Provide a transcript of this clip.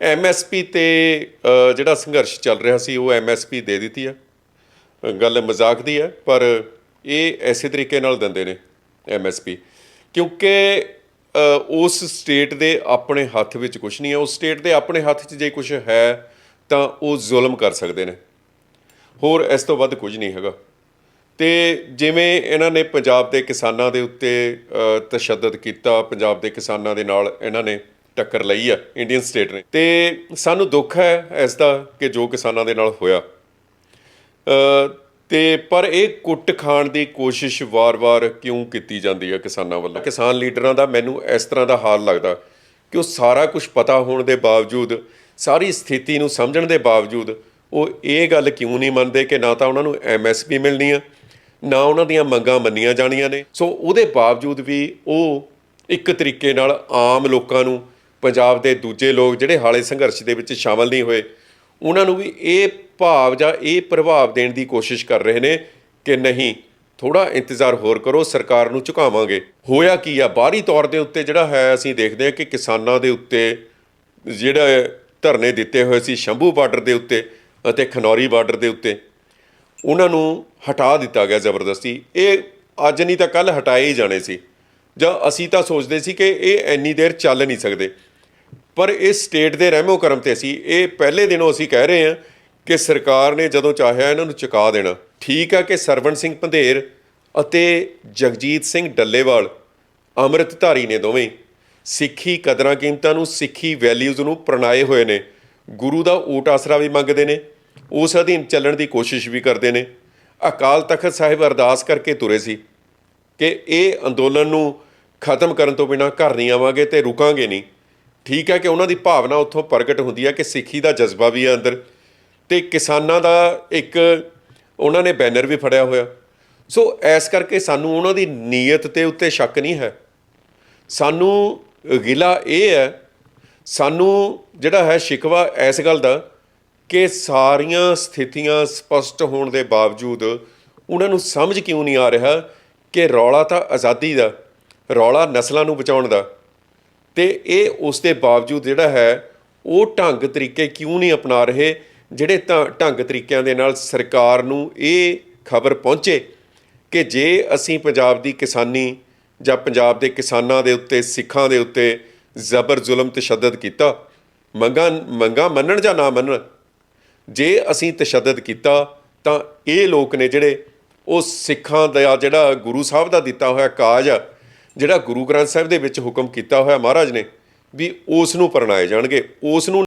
MSP ਤੇ ਜਿਹੜਾ ਸੰਘਰਸ਼ ਚੱਲ ਰਿਹਾ ਸੀ, ਉਹ ਐਮਐਸਪੀ ਦੇ ਦਿੱਤੀ ਆ। ਗੱਲ ਮਜ਼ਾਕ ਦੀ ਹੈ ਪਰ ਇਹ ਐਸੇ ਤਰੀਕੇ ਨਾਲ ਦਿੰਦੇ ਨੇ ਐਮਐਸਪੀ ਕਿਉਂਕਿ ਉਸ ਸਟੇਟ ਦੇ ਆਪਣੇ ਹੱਥ ਵਿੱਚ ਕੁਝ ਨਹੀਂ ਹੈ ਉਸ ਸਟੇਟ ਦੇ ਆਪਣੇ ਹੱਥ 'ਚ ਜੇ ਕੁਝ ਹੈ, ਤਾਂ ਉਹ ਜ਼ੁਲਮ ਕਰ ਸਕਦੇ ਨੇ। ਹੋਰ ਇਸ ਤੋਂ ਵੱਧ ਕੁਝ ਨਹੀਂ ਹੈਗਾ। ਤੇ ਜਿਵੇਂ ਇਹਨਾਂ ਨੇ ਪੰਜਾਬ ਦੇ ਕਿਸਾਨਾਂ ਦੇ ਉੱਤੇ ਤਸ਼ੱਦਦ ਕੀਤਾ, ਪੰਜਾਬ ਦੇ ਕਿਸਾਨਾਂ ਦੇ ਨਾਲ ਇਹਨਾਂ ਨੇ ਟੱਕਰ ਲਈ ਆ ਇੰਡੀਅਨ ਸਟੇਟ ਨੇ। ਤੇ ਸਾਨੂੰ ਦੁੱਖ ਹੈ ਇਸ ਦਾ ਕਿ ਜੋ ਕਿਸਾਨਾਂ ਦੇ ਨਾਲ ਹੋਇਆ। ਅ, ਤੇ ਪਰ ਇਹ ਕੁੱਟ ਖਾਣ ਦੀ ਕੋਸ਼ਿਸ਼ ਵਾਰ-ਵਾਰ ਕਿਉਂ ਕੀਤੀ ਜਾਂਦੀ ਹੈ ਕਿਸਾਨਾਂ ਵੱਲੋਂ? ਕਿਸਾਨ ਲੀਡਰਾਂ ਦਾ ਮੈਨੂੰ ਇਸ ਤਰ੍ਹਾਂ ਦਾ ਹਾਲ ਲੱਗਦਾ ਕਿ ਉਹ ਸਾਰਾ ਕੁਝ ਪਤਾ ਹੋਣ ਦੇ ਬਾਵਜੂਦ ਸਾਰੀ ਸਥਿਤੀ ਨੂੰ ਸਮਝਣ ਦੇ ਬਾਵਜੂਦ ਉਹ ਇਹ ਗੱਲ ਕਿਉਂ ਨਹੀਂ ਮੰਨਦੇ ਕਿ ਨਾ ਤਾਂ ਉਹਨਾਂ ਨੂੰ ਐਮਐਸਪੀ ਮਿਲਣੀ ਆ ਨਾ ਉਹਨਾਂ ਦੀਆਂ ਮੰਗਾਂ ਮੰਨੀਆਂ ਜਾਣੀਆਂ ਨੇ। ਸੋ ਉਹਦੇ ਬਾਵਜੂਦ ਵੀ ਉਹ ਇੱਕ ਤਰੀਕੇ ਨਾਲ ਆਮ ਲੋਕਾਂ ਨੂੰ ਪੰਜਾਬ ਦੇ ਦੂਜੇ ਲੋਕ ਜਿਹੜੇ ਹਾਲੇ ਸੰਘਰਸ਼ ਦੇ ਵਿੱਚ ਸ਼ਾਮਲ ਨਹੀਂ ਹੋਏ, ਉਹਨਾਂ ਨੂੰ ਵੀ ਇਹ ਭਾਵ ਜਾਂ ਇਹ ਪ੍ਰਭਾਵ ਦੇਣ ਦੀ ਕੋਸ਼ਿਸ਼ ਕਰ ਰਹੇ ਨੇ ਕਿ ਨਹੀਂ ਥੋੜਾ ਇੰਤਜ਼ਾਰ ਹੋਰ ਕਰੋ, ਸਰਕਾਰ ਨੂੰ ਝੁਕਾਵਾਂਗੇ। ਹੋਇਆ ਕੀ ਆ? ਬਾਹਰੀ ਤੌਰ ਦੇ ਉੱਤੇ ਜਿਹੜਾ ਹੈ, ਅਸੀਂ ਦੇਖਦੇ ਹਾਂ ਕਿ ਕਿਸਾਨਾਂ ਦੇ ਉੱਤੇ ਜਿਹੜਾ ਧਰਨੇ ਦਿੱਤੇ ਹੋਏ ਸੀ, ਸ਼ੰਭੂ ਬਾਰਡਰ ਦੇ ਉੱਤੇ ਅਤੇ ਖਨੌਰੀ ਬਾਰਡਰ ਦੇ ਉੱਤੇ, ਉਹਨਾਂ ਨੂੰ ਹਟਾ ਦਿੱਤਾ ਗਿਆ ਜ਼ਬਰਦਸਤੀ। ਇਹ ਅੱਜ ਨਹੀਂ ਤਾਂ ਕੱਲ ਹਟਾਏ ਹੀ ਜਾਣੇ ਸੀ। ਜਾਂ ਅਸੀਂ ਤਾਂ ਸੋਚਦੇ ਸੀ ਕਿ ਇਹ ਇੰਨੀ ਦੇਰ ਚੱਲ ਨਹੀਂ ਸਕਦੇ। ਪਰ ਇਸ ਸਟੇਟ ਦੇ ਰਹਿਮੋ ਕਰਮ ਤੇ ਅਸੀਂ ਇਹ ਪਹਿਲੇ ਦਿਨੋਂ ਅਸੀਂ ਕਹਿ ਰਹੇ ਹਾਂ ਕਿ ਸਰਕਾਰ ਨੇ ਜਦੋਂ ਚਾਹਿਆ ਇਹਨਾਂ ਨੂੰ ਚੁਕਾ ਦੇਣਾ। ਠੀਕ ਆ ਕਿ ਸਰਵਣ ਸਿੰਘ ਪੰਧੇਰ ਅਤੇ ਜਗਜੀਤ ਸਿੰਘ ਡੱਲੇਵਾਲ ਅੰਮ੍ਰਿਤਧਾਰੀ ਨੇ ਦੋਵੇਂ ਸਿੱਖੀ ਕਦਰਾਂ ਕੀਮਤਾਂ ਨੂੰ, ਸਿੱਖੀ ਵੈਲਿਊਜ਼ ਨੂੰ ਪ੍ਰਣਾਏ ਹੋਏ ਨੇ। ਗੁਰੂ ਦਾ ਓਟ ਆਸਰਾ ਵੀ ਮੰਗਦੇ ਨੇ, ਉਸ ਅਧੀਨ ਚੱਲਣ ਦੀ ਕੋਸ਼ਿਸ਼ ਵੀ ਕਰਦੇ ਨੇ। ਅਕਾਲ ਤਖਤ ਸਾਹਿਬ ਅਰਦਾਸ ਕਰਕੇ ਤੁਰੇ ਸੀ ਕਿ ਇਹ ਅੰਦੋਲਨ ਨੂੰ ਖਤਮ ਕਰਨ ਤੋਂ ਬਿਨਾ ਘਰ ਨਹੀਂ ਆਵਾਂਗੇ ਤੇ ਰੁਕਾਂਗੇ ਨਹੀਂ। ਠੀਕ ਹੈ ਕਿ ਉਹਨਾਂ ਦੀ ਭਾਵਨਾ ਉੱਥੋਂ ਪ੍ਰਗਟ ਹੁੰਦੀ ਹੈ ਕਿ ਸਿੱਖੀ ਦਾ ਜਜ਼ਬਾ ਵੀ ਹੈ ਅੰਦਰ ਤੇ ਕਿਸਾਨਾਂ ਦਾ ਇੱਕ ਉਹਨਾਂ ਨੇ ਬੈਨਰ ਵੀ ਫੜਿਆ ਹੋਇਆ। ਸੋ ਐਸ ਕਰਕੇ ਸਾਨੂੰ ਉਹਨਾਂ ਦੀ ਨੀਅਤ ਤੇ ਉੱਤੇ ਸ਼ੱਕ ਨਹੀਂ ਹੈ। ਸਾਨੂੰ ਗਿਲਾ ਇਹ ਹੈ, ਸਾਨੂੰ ਜਿਹੜਾ ਹੈ ਸ਼ਿਕਵਾ ਇਸ ਗੱਲ ਦਾ ਕਿ ਸਾਰੀਆਂ ਸਥਿਤੀਆਂ ਸਪਸ਼ਟ ਹੋਣ ਦੇ ਬਾਵਜੂਦ ਉਹਨਾਂ ਨੂੰ ਸਮਝ ਕਿਉਂ ਨਹੀਂ ਆ ਰਿਹਾ ਕਿ ਰੌਲਾ ਤਾਂ ਆਜ਼ਾਦੀ ਦਾ ਰੌਲਾ ਨਸਲਾਂ ਨੂੰ ਬਚਾਉਣ ਦਾ। ਤੇ ਇਹ ਉਸ ਦੇ ਬਾਵਜੂਦ ਜਿਹੜਾ ਹੈ, ਉਹ ਢੰਗ ਤਰੀਕੇ ਕਿਉਂ ਨਹੀਂ ਅਪਣਾ ਰਹੇ, ਜਿਹੜੇ ਤਾਂ ਢੰਗ ਤਰੀਕਿਆਂ ਦੇ ਨਾਲ ਸਰਕਾਰ ਨੂੰ ਇਹ ਖਬਰ ਪਹੁੰਚੇ ਕਿ ਜੇ ਅਸੀਂ ਪੰਜਾਬ ਦੀ ਕਿਸਾਨੀ ਜਾਂ ਪੰਜਾਬ ਦੇ ਕਿਸਾਨਾਂ ਦੇ ਉੱਤੇ, ਸਿੱਖਾਂ ਦੇ ਉੱਤੇ ਜ਼ਬਰ ਜ਼ੁਲਮ ਤਸ਼ੱਦਦ ਕੀਤਾ, ਮੰਗਾਂ ਮੰਗਾਂ ਮੰਨਣ ਜਾਂ ਨਾ ਮੰਨਣ, ਜੇ ਅਸੀਂ ਤਸ਼ੱਦਦ ਕੀਤਾ, ਤਾਂ ਇਹ ਲੋਕ ਨੇ ਜਿਹੜੇ, ਉਹ ਸਿੱਖਾਂ ਦਾ ਜਿਹੜਾ ਗੁਰੂ ਸਾਹਿਬ ਦਾ ਦਿੱਤਾ ਹੋਇਆ ਕਾਜ ਆ ਜਿਹੜਾ ਗੁਰੂ ਗ੍ਰੰਥ ਸਾਹਿਬ ਦੇ ਵਿੱਚ ਹੁਕਮ ਕੀਤਾ ਹੋਇਆ ਮਹਾਰਾਜ ਨੇ ਵੀ ਉਸ ਨੂੰ ਪਰਣਾਏ ਜਾਣਗੇ, ਉਸ ਨੂੰ